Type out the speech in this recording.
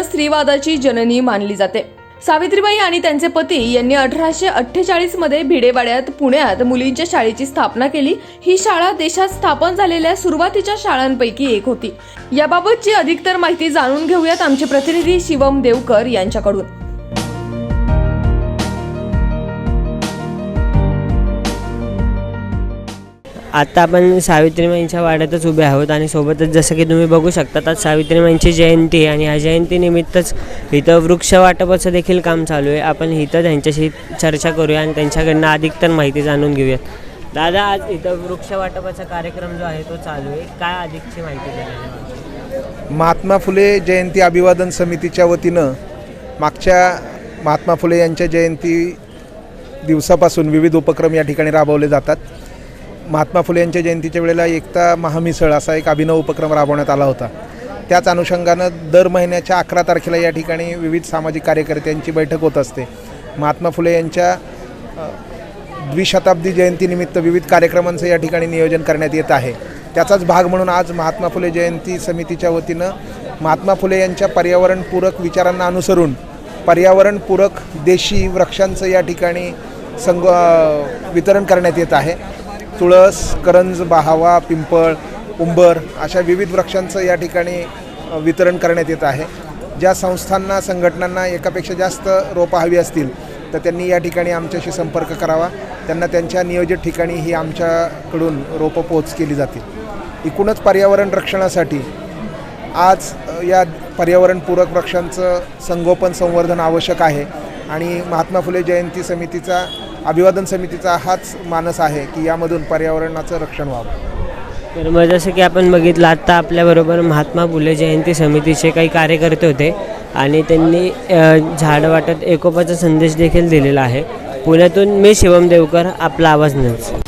भारतीय स्त्रीवादाची जननी मानली जाते. सावित्रीबाई आणि त्यांचे पती यांनी अठराशे अठ्ठेचाळीसमध्ये भिडेवाड्यात पुण्यात मुलींच्या शाळेची स्थापना केली. ही शाळा देशात स्थापन झालेल्या सुरुवातीच्या शाळांपैकी एक होती. याबाबतची अधिकतर माहिती जाणून घेऊयात आमचे प्रतिनिधी शिवम देवकर यांच्याकडून. आता आपण सावित्रीमाईंच्या वाड्यातच उभे आहोत आणि सोबतच जसं की तुम्ही बघू शकता आज सावित्रीमाईंची जयंती आहे आणि ह्या जयंतीनिमित्तच इथं वृक्ष वाटपाचं देखील काम चालू आहे. आपण इथं त्यांच्याशी चर्चा करूया आणि त्यांच्याकडनं अधिकतर माहिती जाणून घेऊयात. दादा आज इथं वृक्ष वाटपाचा कार्यक्रम जो आहे तो चालू आहे. काय अधिकची माहिती देणार महात्मा फुले जयंती अभिवादन समितीच्या वतीनं मागच्या महात्मा फुले यांच्या जयंती दिवसापासून विविध उपक्रम या ठिकाणी राबवले जातात. महात्मा फुले यांच्या जयंतीच्या वेळेला एकता महामिसळ असा एक अभिनव उपक्रम राबवण्यात आला होता. त्याच अनुषंगानं दर महिन्याच्या अकरा तारखेला या ठिकाणी विविध सामाजिक कार्यकर्त्यांची बैठक होत असते. महात्मा फुले यांच्या द्विशताब्दी जयंतीनिमित्त विविध कार्यक्रमांचं या ठिकाणी नियोजन करण्यात येत आहे. त्याचाच भाग म्हणून आज महात्मा फुले जयंती समितीच्या वतीनं महात्मा फुले यांच्या पर्यावरणपूरक विचारांना अनुसरून पर्यावरणपूरक देशी वृक्षांचं या ठिकाणी संग वितरण करण्यात येत आहे. तुळस करंज बहावा पिंपळ उंबर अशा विविध वृक्षांचं या ठिकाणी वितरण करण्यात येत आहे. ज्या संस्थांना संघटनांना एकापेक्षा जास्त रोपं हवी असतील तर त्यांनी या ठिकाणी आमच्याशी संपर्क करावा. त्यांना त्यांच्या नियोजित ठिकाणी ही आमच्याकडून रोपं पोच केली जातील. एकूणच पर्यावरण रक्षणासाठी आज या पर्यावरणपूरक वृक्षांचं संगोपन संवर्धन आवश्यक आहे. आणि महात्मा फुले जयंती समितीचा अभिवादन समितीचा हाच मानस आहे की यामधून पर्यावरणाचं रक्षण व्हावं. तर मग जसं की आपण बघितलं आत्ता आपल्याबरोबर महात्मा फुले जयंती समितीचे काही कार्यकर्ते होते आणि त्यांनी झाड वाटत एकोपाचा संदेश देखील दिलेला आहे. पुण्यातून मी शिवम देवकर आपला आवाज न्यूज.